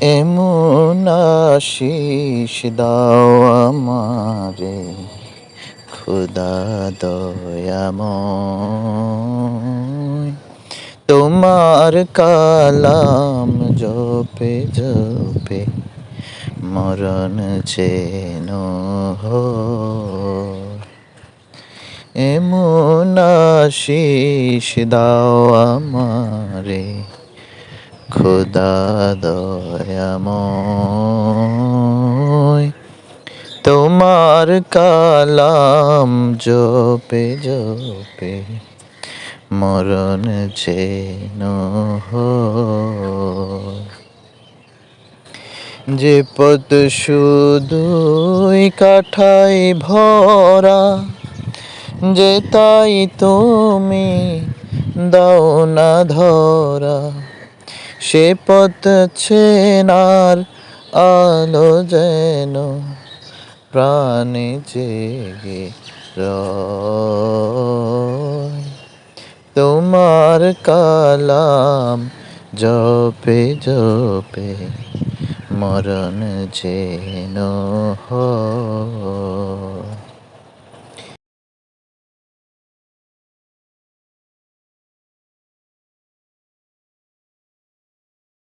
এমন আশিস দাও আমারে, খুদা দয়াময়। তোমার কালাম জপে জপে মরণ চেন এমন আশিস দাও আমারে খুদা দয়াময় তোমার কালাম জপে জপে, মরণ চেন যে পথ শুধুই কাঠাই ভরা, যে তাই তুমি দাও না ধরা। সে পথ চেনার আলো যেন প্রাণে জেগে তোমার কালাম জপে জপে মরণ যেন হয়।